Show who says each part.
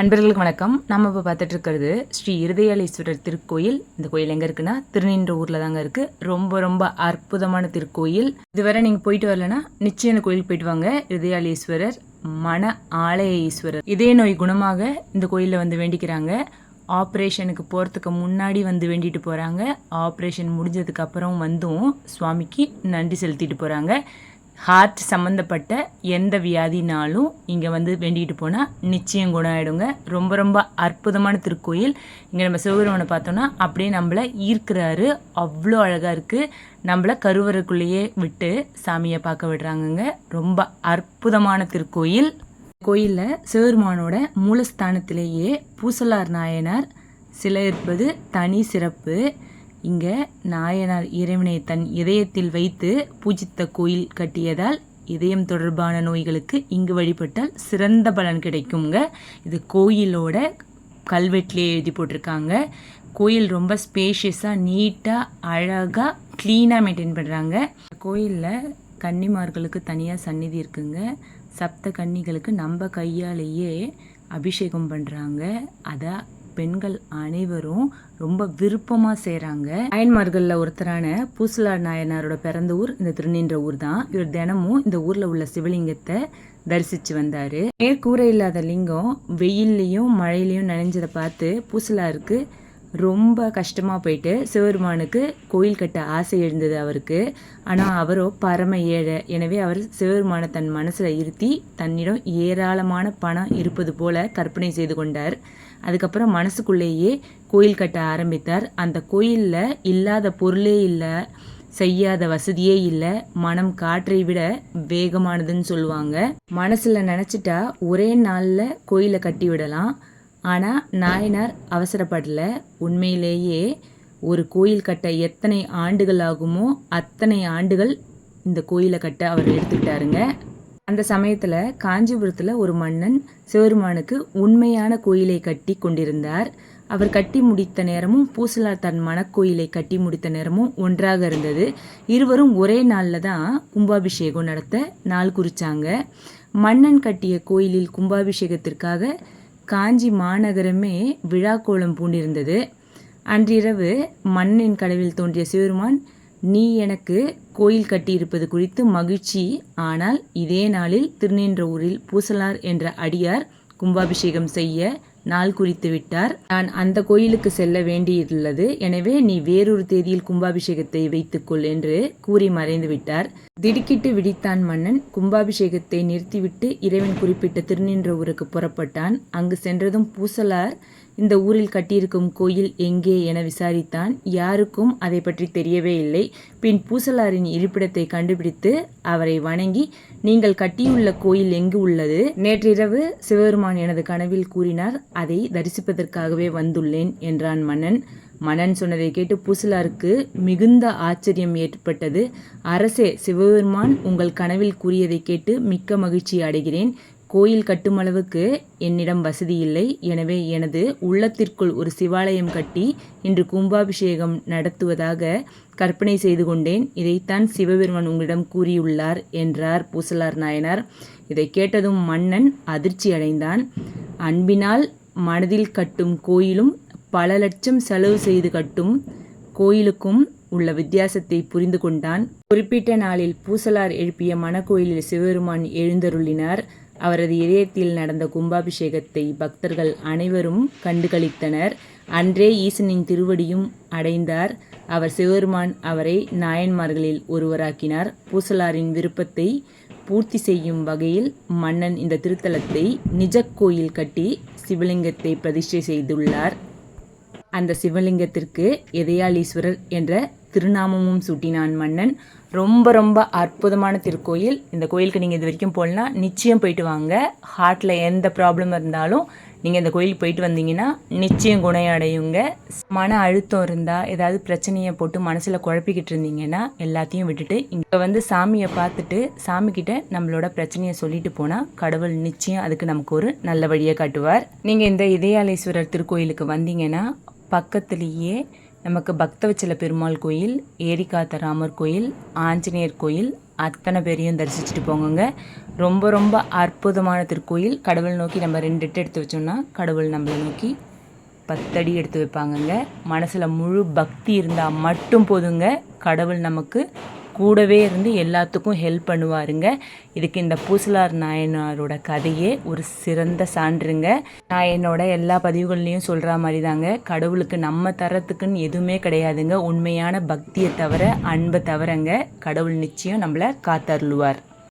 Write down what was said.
Speaker 1: அன்பர்களுக்கு வணக்கம். நம்ம இப்போ பார்த்துட்டு இருக்கிறது ஸ்ரீ இருதயாலீஸ்வரர் திருக்கோயில். இந்த கோயில் எங்கே இருக்குன்னா திருநின்ற ஊரில் தாங்க இருக்குது ரொம்ப ரொம்ப அற்புதமான திருக்கோயில். இதுவரை நீங்கள் போயிட்டு வரலன்னா நிச்சயம் இந்த கோயிலுக்கு போயிட்டு வாங்க. இருதயாலீஸ்வரர் மன ஆலய ஈஸ்வரர். இதய நோய் குணமாக இந்த கோயிலில் வந்து வேண்டிக்கிறாங்க. ஆப்ரேஷனுக்கு போகிறதுக்கு முன்னாடி வந்து வேண்டிட்டு போகிறாங்க ஆப்ரேஷன் முடிஞ்சதுக்கு அப்புறம் வந்தும் சுவாமிக்கு நன்றி செலுத்திட்டு போகிறாங்க ஹார்ட் சம்மந்தப்பட்ட எந்த வியாதினாலும் இங்கே வந்து வேண்டிகிட்டு போனால் நிச்சயம் குணம் ஆகிடுங்க ரொம்ப ரொம்ப அற்புதமான திருக்கோயில். இங்கே நம்ம சிவபெருமானை பார்த்தோன்னா அப்படியே நம்மளை ஈர்க்கிறாரு. அவ்வளோ அழகாக இருக்குது நம்மளை கருவறைக்குள்ளேயே விட்டு சாமியை பார்க்க விடுறாங்கங்க. ரொம்ப அற்புதமான திருக்கோயில். கோயிலில் சிவபெருமானோட மூலஸ்தானத்திலேயே பூசலார் நாயனார். சிலை இருப்பது தனி சிறப்பு. இங்கே நாயனார் இறைவனை தன் இதயத்தில் வைத்து பூஜித்த கோயில் கட்டியதால் இதயம் தொடர்பான நோய்களுக்கு இங்கு வழிபட்டால் சிறந்த பலன் கிடைக்குங்க இது கோயிலோட கல்வெட்டிலே எழுதி போட்டிருக்காங்க. கோயில் ரொம்ப ஸ்பேஷியஸாக நீட்டாக அழகாக க்ளீனாக மெயின்டைன் பண்ணுறாங்க கோயிலில் கன்னிமார்களுக்கு தனியாக சந்நிதி இருக்குங்க. சப்த கன்னிகளுக்கு நம்ம கையாலேயே அபிஷேகம் பண்ணுறாங்க அதை பெண்கள் அனைவரும் ரொம்ப விருப்பமாக செய்கிறாங்க அயன்மார்களில் ஒருத்தரான பூசலார் நாயனாரோட பிறந்த ஊர் இந்த திருநின்ற ஊர் தான் இவர் தினமும் இந்த ஊரில் உள்ள சிவலிங்கத்தை தரிசித்து வந்தார். மேற்கூரை இல்லாத லிங்கம் வெயில்லையும் மழையிலையும் நனைஞ்சதை பார்த்து பூசலாருக்கு ரொம்ப கஷ்டமாக போயிட்டு சிவபெருமானுக்கு கோயில் கட்ட ஆசை எழுந்தது அவருக்கு. ஆனால் அவரோ பரம ஏழை. எனவே அவர் சிவபெருமானை தன் மனசில் இருத்தி தன்னிடம் ஏராளமான பணம் இருப்பது போல கற்பனை செய்து கொண்டார். அதுக்கப்புறம் மனசுக்குள்ளேயே கோயில் கட்ட ஆரம்பித்தார். அந்த கோயிலில் இல்லாத பொருளே இல்லை செய்யாத வசதியே இல்லை மனம் காற்றை விட வேகமானதுன்னு சொல்லுவாங்க. மனசில் நினச்சிட்டா ஒரே நாளில் கோயிலை கட்டி விடலாம். ஆனால் நாயனார் அவசரப்படல. உண்மையிலேயே ஒரு கோயில் கட்ட எத்தனை ஆண்டுகள் ஆகுமோ அத்தனை ஆண்டுகள் இந்த கோயிலை கட்ட அவர் எடுத்துக்கிட்டாருங்க. அந்த சமயத்தில் காஞ்சிபுரத்தில் ஒரு மன்னன் சிவருமானுக்கு உண்மையான கோயிலை கட்டி கொண்டிருந்தார். அவர் கட்டி முடித்த நேரமும் பூசலார் தன் மணக்கோயிலை கட்டி முடித்த நேரமும் ஒன்றாக இருந்தது. இருவரும் ஒரே நாளில் தான் கும்பாபிஷேகம் நடத்த நாள் குறிச்சாங்க. மன்னன் கட்டிய கோயிலில் கும்பாபிஷேகத்திற்காக காஞ்சி மாநகரமே விழாக்கோலம் பூண்டிருந்தது. அன்றிரவு மண்ணின் கடவில் தோன்றிய சிவருமான் நீ எனக்கு கோயில் கட்டியிருப்பது குறித்து மகிழ்ச்சி. ஆனால் இதே நாளில் திருநின்ற ஊரில் பூசலார் என்ற அடியார் கும்பாபிஷேகம் செய்ய நாள் குறித்து விட்டார். நான் அந்த கோயிலுக்கு செல்ல வேண்டியுள்ளது எனவே நீ வேறொரு தேதியில் கும்பாபிஷேகத்தை வைத்துக்கொள் என்று கூறி மறைந்து விட்டார். திடுக்கிட்டு விடித்தான் மன்னன். கும்பாபிஷேகத்தை நிறுத்திவிட்டு இறைவன் குறிப்பிட்ட திருநின்ற ஊருக்கு புறப்பட்டான். அங்கு சென்றதும் பூசலார் இந்த ஊரில் கட்டியிருக்கும் கோயில் எங்கே என விசாரித்தான். யாருக்கும் அதை பற்றி தெரியவே இல்லை. பின் பூசலாரின் இருப்பிடத்தை கண்டுபிடித்து அவரை வணங்கி நீங்கள் கட்டியுள்ள கோயில் எங்கு உள்ளது? நேற்றிரவு சிவபெருமான் எனது கனவில் கூறினார் அதை தரிசிப்பதற்காகவே வந்துள்ளேன் என்றான் மன்னன். மன்னன் சொன்னதை கேட்டு பூசலாருக்கு மிகுந்த ஆச்சரியம் ஏற்பட்டது. அரசே சிவபெருமான் உங்கள் கனவில் கூறியதை கேட்டு மிக்க மகிழ்ச்சி அடைகிறேன். கோயில் கட்டுமளவுக்கு என்னிடம் வசதி இல்லை எனவே எனது உள்ளத்திற்குள் ஒரு சிவாலயம் கட்டி இன்று கும்பாபிஷேகம் நடத்துவதாக கற்பனை செய்து கொண்டேன். இதைத்தான் சிவபெருமான் உங்களிடம் கூறியுள்ளார் என்றார் பூசலார் நாயனார். இதை கேட்டதும் மன்னன் அதிர்ச்சி அடைந்தான். அன்பினால் மனதில் கட்டும் கோயிலும் பல லட்சம் செலவு செய்து கட்டும் கோயிலுக்கும் உள்ள வித்தியாசத்தை புரிந்து கொண்டான். குறிப்பிட்ட நாளில் பூசலார் எழுப்பிய மணக்கோயிலில் சிவபெருமான் எழுந்தருளினார். அவரது இதயத்தில் நடந்த கும்பாபிஷேகத்தை பக்தர்கள் அனைவரும் கண்டுகளித்தனர். அன்றே ஈசனின் திருவடியும் அடைந்தார். அவர் சிவபெருமான் அவரை நாயன்மார்களில் ஒருவராக்கினார். பூசலாரின் விருப்பத்தை பூர்த்தி செய்யும் வகையில் மன்னன் இந்த திருத்தலத்தை நிஜ கோயில் கட்டி சிவலிங்கத்தை பிரதிஷ்டை செய்துள்ளார். அந்த சிவலிங்கத்திற்கு எதையாளீஸ்வரர் என்ற திருநாமமும் சூட்டினான் மன்னன். ரொம்ப ரொம்ப அற்புதமான திருக்கோயில். இந்த கோயிலுக்கு நீங்கள் இது வரைக்கும் போகலனா நிச்சயம் போயிட்டு வாங்க. ஹார்ட்டில் எந்த ப்ராப்ளம் இருந்தாலும் நீங்கள் இந்த கோயிலுக்கு போயிட்டு வந்தீங்கன்னா நிச்சயம் குணம் அடையுங்க மன அழுத்தம் இருந்தால் ஏதாவது பிரச்சனையை போட்டு மனசில் குழப்பிக்கிட்டு இருந்தீங்கன்னா எல்லாத்தையும் விட்டுட்டு இங்கே வந்து சாமியை பார்த்துட்டு சாமிக்கிட்ட நம்மளோட பிரச்சனையை சொல்லிட்டு போனால் கடவுள் நிச்சயம் அதுக்கு நமக்கு ஒரு நல்ல வழியை காட்டுவார். நீங்கள் இந்த இதயாலேஸ்வரர் திருக்கோயிலுக்கு வந்தீங்கன்னா பக்கத்துலேயே நமக்கு பக்தவச்சல பெருமாள் கோயில் ஏரிக்காத்த ராமர் கோயில் ஆஞ்சநேயர் கோயில் அத்தனை பேரையும் தரிசிச்சுட்டு போங்கங்க. ரொம்ப ரொம்ப அற்புதமான திருக்கோயில். கடவுள் நோக்கி நம்ம ரெண்டு எட்டு எடுத்து வச்சோம்னா கடவுள் நம்மளை நோக்கி பத்தடி எடுத்து வைப்பாங்கங்க. மனசில் முழு பக்தி இருந்தால் மட்டும் போதுங்க. கடவுள் நமக்கு கூடவே இருந்து எல்லாத்துக்கும் ஹெல்ப் பண்ணுவாருங்க. இதுக்கு இந்த பூசலார் நாயனாரோட கதையே ஒரு சிறந்த சான்றுங்க. நான் என்னோட எல்லா பதிவுகள்லையும் சொல்கிற மாதிரி தாங்க கடவுளுக்கு நம்ம தரத்துக்குன்னு எதுவுமே கிடையாதுங்க. உண்மையான பக்தியை தவிர அன்பை தவிரங்க கடவுள் நிச்சயம் நம்மளை காத்தருளுவார்.